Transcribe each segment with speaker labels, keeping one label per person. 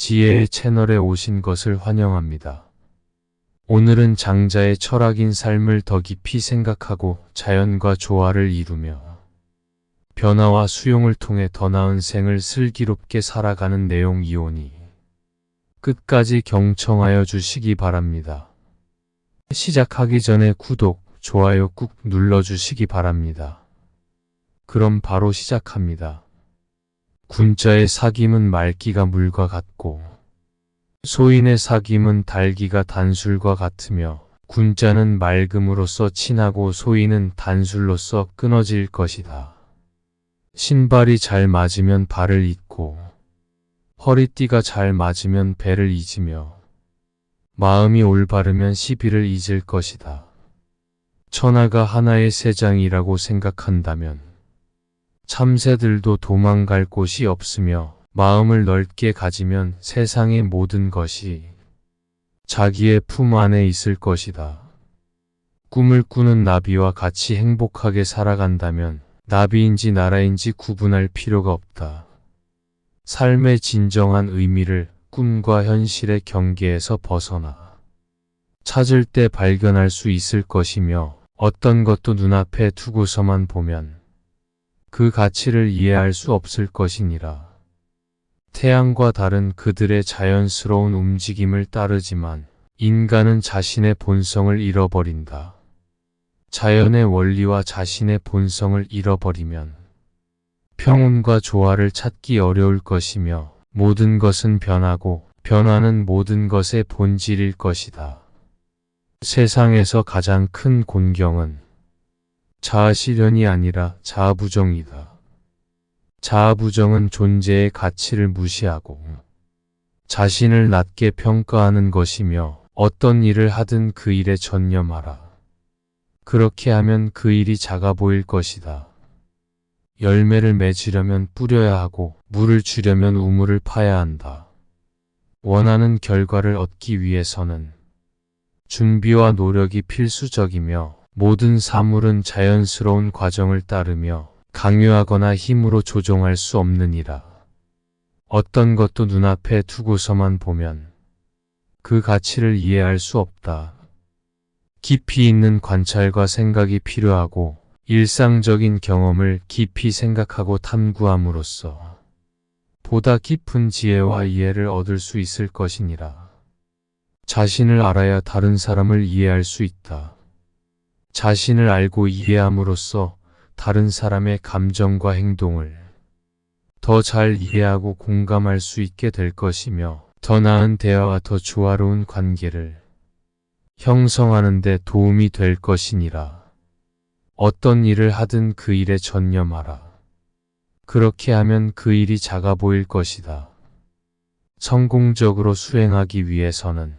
Speaker 1: 지혜의 채널에 오신 것을 환영합니다. 오늘은 장자의 철학인 삶을 더 깊이 생각하고 자연과 조화를 이루며 변화와 수용을 통해 더 나은 생을 슬기롭게 살아가는 내용이오니 끝까지 경청하여 주시기 바랍니다. 시작하기 전에 구독, 좋아요 꾹 눌러주시기 바랍니다. 그럼 바로 시작합니다. 군자의 사귐은 말기가 물과 같고 소인의 사귐은 달기가 단술과 같으며 군자는 맑음으로써 친하고 소인은 단술로써 끊어질 것이다. 신발이 잘 맞으면 발을 잇고 허리띠가 잘 맞으면 배를 잊으며 마음이 올바르면 시비를 잊을 것이다. 천하가 하나의 세장이라고 생각한다면 참새들도 도망갈 곳이 없으며 마음을 넓게 가지면 세상의 모든 것이 자기의 품 안에 있을 것이다. 꿈을 꾸는 나비와 같이 행복하게 살아간다면 나비인지 나라인지 구분할 필요가 없다. 삶의 진정한 의미를 꿈과 현실의 경계에서 벗어나 찾을 때 발견할 수 있을 것이며 어떤 것도 눈앞에 두고서만 보면 그 가치를 이해할 수 없을 것이니라. 태양과 다른 그들의 자연스러운 움직임을 따르지만 인간은 자신의 본성을 잃어버린다. 자연의 원리와 자신의 본성을 잃어버리면 평온과 조화를 찾기 어려울 것이며 모든 것은 변하고 변화는 모든 것의 본질일 것이다. 세상에서 가장 큰 곤경은 자아실현이 아니라 자아부정이다. 자아부정은 존재의 가치를 무시하고 자신을 낮게 평가하는 것이며 어떤 일을 하든 그 일에 전념하라. 그렇게 하면 그 일이 작아 보일 것이다. 열매를 맺으려면 뿌려야 하고 물을 주려면 우물을 파야 한다. 원하는 결과를 얻기 위해서는 준비와 노력이 필수적이며 모든 사물은 자연스러운 과정을 따르며 강요하거나 힘으로 조종할 수 없느니라. 어떤 것도 눈앞에 두고서만 보면 그 가치를 이해할 수 없다. 깊이 있는 관찰과 생각이 필요하고 일상적인 경험을 깊이 생각하고 탐구함으로써 보다 깊은 지혜와 이해를 얻을 수 있을 것이니라. 자신을 알아야 다른 사람을 이해할 수 있다. 자신을 알고 이해함으로써 다른 사람의 감정과 행동을 더 잘 이해하고 공감할 수 있게 될 것이며 더 나은 대화와 더 조화로운 관계를 형성하는 데 도움이 될 것이니라. 어떤 일을 하든 그 일에 전념하라. 그렇게 하면 그 일이 작아 보일 것이다. 성공적으로 수행하기 위해서는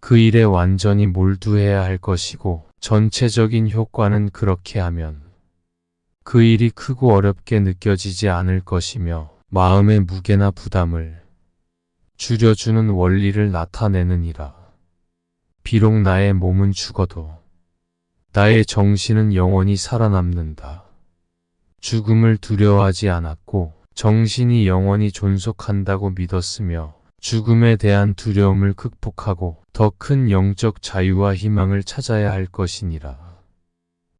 Speaker 1: 그 일에 완전히 몰두해야 할 것이고 전체적인 효과는 그렇게 하면 그 일이 크고 어렵게 느껴지지 않을 것이며 마음의 무게나 부담을 줄여주는 원리를 나타내느니라. 비록 나의 몸은 죽어도 나의 정신은 영원히 살아남는다. 죽음을 두려워하지 않았고 정신이 영원히 존속한다고 믿었으며 죽음에 대한 두려움을 극복하고 더 큰 영적 자유와 희망을 찾아야 할 것이니라.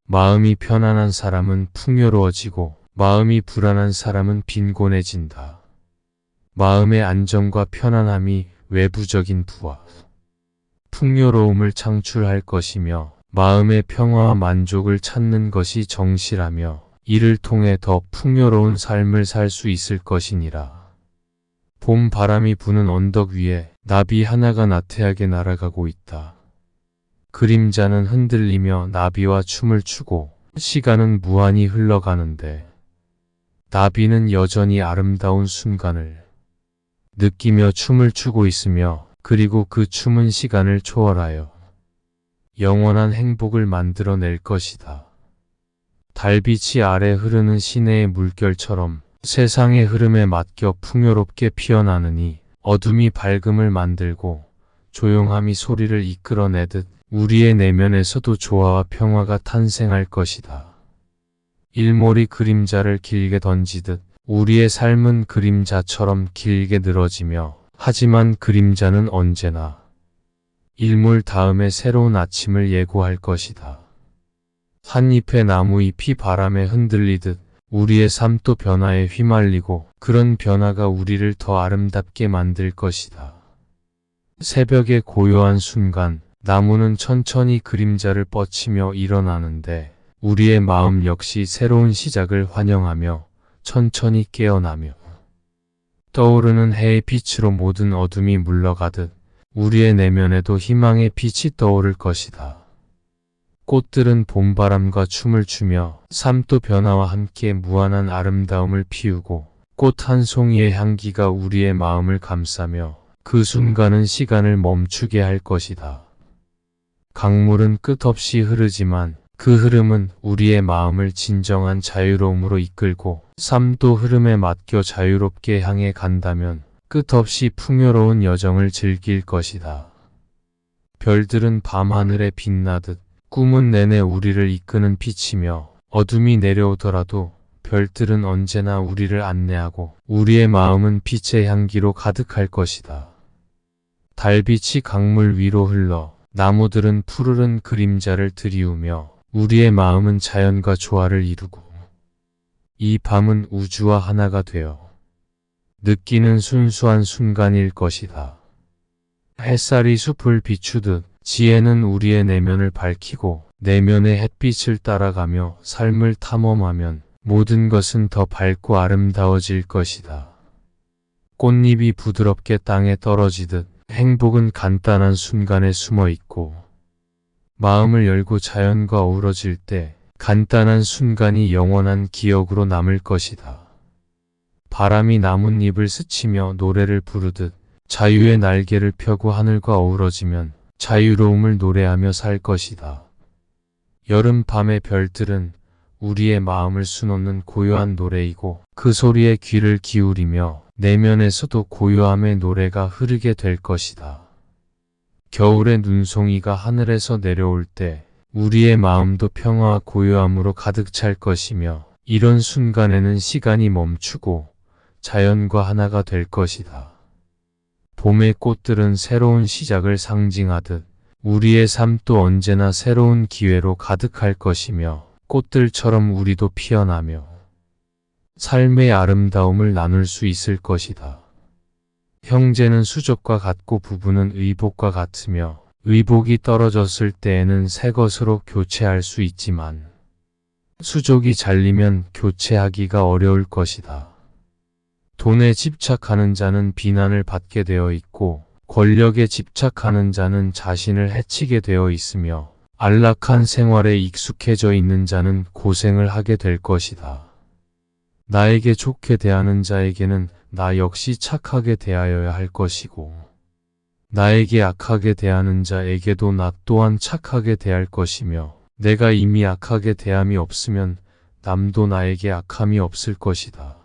Speaker 1: 마음이 편안한 사람은 풍요로워지고 마음이 불안한 사람은 빈곤해진다. 마음의 안정과 편안함이 외부적인 부와 풍요로움을 창출할 것이며 마음의 평화와 만족을 찾는 것이 정시라며 이를 통해 더 풍요로운 삶을 살 수 있을 것이니라. 봄 바람이 부는 언덕 위에 나비 하나가 나태하게 날아가고 있다. 그림자는 흔들리며 나비와 춤을 추고 시간은 무한히 흘러가는데 나비는 여전히 아름다운 순간을 느끼며 춤을 추고 있으며 그리고 그 춤은 시간을 초월하여 영원한 행복을 만들어낼 것이다. 달빛이 아래 흐르는 시내의 물결처럼 세상의 흐름에 맡겨 풍요롭게 피어나느니 어둠이 밝음을 만들고 조용함이 소리를 이끌어내듯 우리의 내면에서도 조화와 평화가 탄생할 것이다. 일몰이 그림자를 길게 던지듯 우리의 삶은 그림자처럼 길게 늘어지며 하지만 그림자는 언제나 일몰 다음에 새로운 아침을 예고할 것이다. 한 잎의 나무 잎이 바람에 흔들리듯 우리의 삶도 변화에 휘말리고 그런 변화가 우리를 더 아름답게 만들 것이다. 새벽의 고요한 순간 나무는 천천히 그림자를 뻗치며 일어나는데 우리의 마음 역시 새로운 시작을 환영하며 천천히 깨어나며 떠오르는 해의 빛으로 모든 어둠이 물러가듯 우리의 내면에도 희망의 빛이 떠오를 것이다. 꽃들은 봄바람과 춤을 추며 삶도 변화와 함께 무한한 아름다움을 피우고 꽃 한 송이의 향기가 우리의 마음을 감싸며 그 순간은 시간을 멈추게 할 것이다. 강물은 끝없이 흐르지만 그 흐름은 우리의 마음을 진정한 자유로움으로 이끌고 삶도 흐름에 맡겨 자유롭게 향해 간다면 끝없이 풍요로운 여정을 즐길 것이다. 별들은 밤하늘에 빛나듯 꿈은 내내 우리를 이끄는 빛이며 어둠이 내려오더라도 별들은 언제나 우리를 안내하고 우리의 마음은 빛의 향기로 가득할 것이다. 달빛이 강물 위로 흘러 나무들은 푸르른 그림자를 들이우며 우리의 마음은 자연과 조화를 이루고 이 밤은 우주와 하나가 되어 느끼는 순수한 순간일 것이다. 햇살이 숲을 비추듯 지혜는 우리의 내면을 밝히고 내면의 햇빛을 따라가며 삶을 탐험하면 모든 것은 더 밝고 아름다워질 것이다. 꽃잎이 부드럽게 땅에 떨어지듯 행복은 간단한 순간에 숨어 있고 마음을 열고 자연과 어우러질 때 간단한 순간이 영원한 기억으로 남을 것이다. 바람이 나뭇잎을 스치며 노래를 부르듯 자유의 날개를 펴고 하늘과 어우러지면 자유로움을 노래하며 살 것이다. 여름 밤의 별들은 우리의 마음을 수놓는 고요한 노래이고 그 소리에 귀를 기울이며 내면에서도 고요함의 노래가 흐르게 될 것이다. 겨울의 눈송이가 하늘에서 내려올 때 우리의 마음도 평화와 고요함으로 가득 찰 것이며 이런 순간에는 시간이 멈추고 자연과 하나가 될 것이다. 봄의 꽃들은 새로운 시작을 상징하듯 우리의 삶도 언제나 새로운 기회로 가득할 것이며 꽃들처럼 우리도 피어나며 삶의 아름다움을 나눌 수 있을 것이다. 형제는 수족과 같고 부부는 의복과 같으며 의복이 떨어졌을 때에는 새 것으로 교체할 수 있지만 수족이 잘리면 교체하기가 어려울 것이다. 돈에 집착하는 자는 비난을 받게 되어 있고 권력에 집착하는 자는 자신을 해치게 되어 있으며 안락한 생활에 익숙해져 있는 자는 고생을 하게 될 것이다. 나에게 좋게 대하는 자에게는 나 역시 착하게 대하여야 할 것이고, 나에게 악하게 대하는 자에게도 나 또한 착하게 대할 것이며, 내가 이미 악하게 대함이 없으면 남도 나에게 악함이 없을 것이다.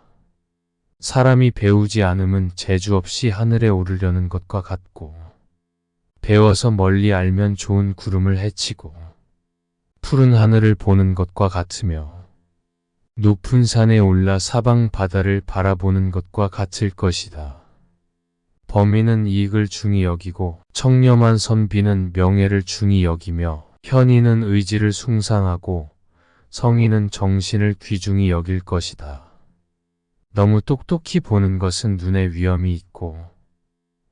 Speaker 1: 사람이 배우지 않음은 재주 없이 하늘에 오르려는 것과 같고, 배워서 멀리 알면 좋은 구름을 헤치고, 푸른 하늘을 보는 것과 같으며, 높은 산에 올라 사방 바다를 바라보는 것과 같을 것이다. 범인은 이익을 중히 여기고 청렴한 선비는 명예를 중히 여기며 현인은 의지를 숭상하고 성인은 정신을 귀중히 여길 것이다. 너무 똑똑히 보는 것은 눈에 위험이 있고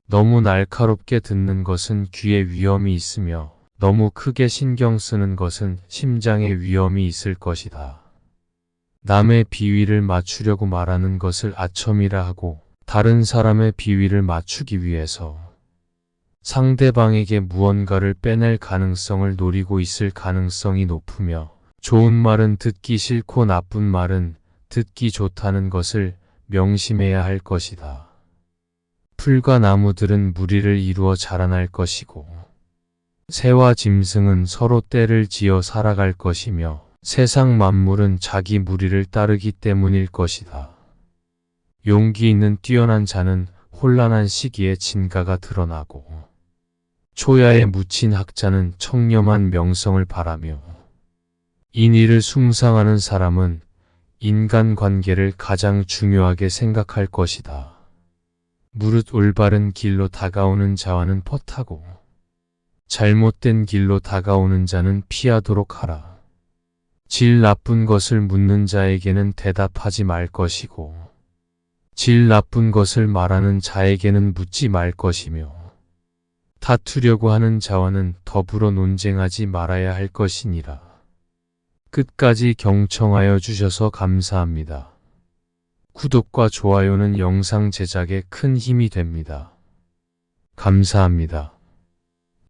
Speaker 1: 너무 날카롭게 듣는 것은 귀에 위험이 있으며 너무 크게 신경 쓰는 것은 심장에 위험이 있을 것이다. 남의 비위를 맞추려고 말하는 것을 아첨이라 하고 다른 사람의 비위를 맞추기 위해서 상대방에게 무언가를 빼낼 가능성을 노리고 있을 가능성이 높으며 좋은 말은 듣기 싫고 나쁜 말은 듣기 좋다는 것을 명심해야 할 것이다. 풀과 나무들은 무리를 이루어 자라날 것이고 새와 짐승은 서로 때를 지어 살아갈 것이며 세상 만물은 자기 무리를 따르기 때문일 것이다. 용기 있는 뛰어난 자는 혼란한 시기에 진가가 드러나고 초야에 묻힌 학자는 청렴한 명성을 바라며 인의를 숭상하는 사람은 인간관계를 가장 중요하게 생각할 것이다. 무릇 올바른 길로 다가오는 자와는 퍼타고 잘못된 길로 다가오는 자는 피하도록 하라. 질 나쁜 것을 묻는 자에게는 대답하지 말 것이고 질 나쁜 것을 말하는 자에게는 묻지 말 것이며 다투려고 하는 자와는 더불어 논쟁하지 말아야 할 것이니라. 끝까지 경청하여 주셔서 감사합니다. 구독과 좋아요는 영상 제작에 큰 힘이 됩니다. 감사합니다.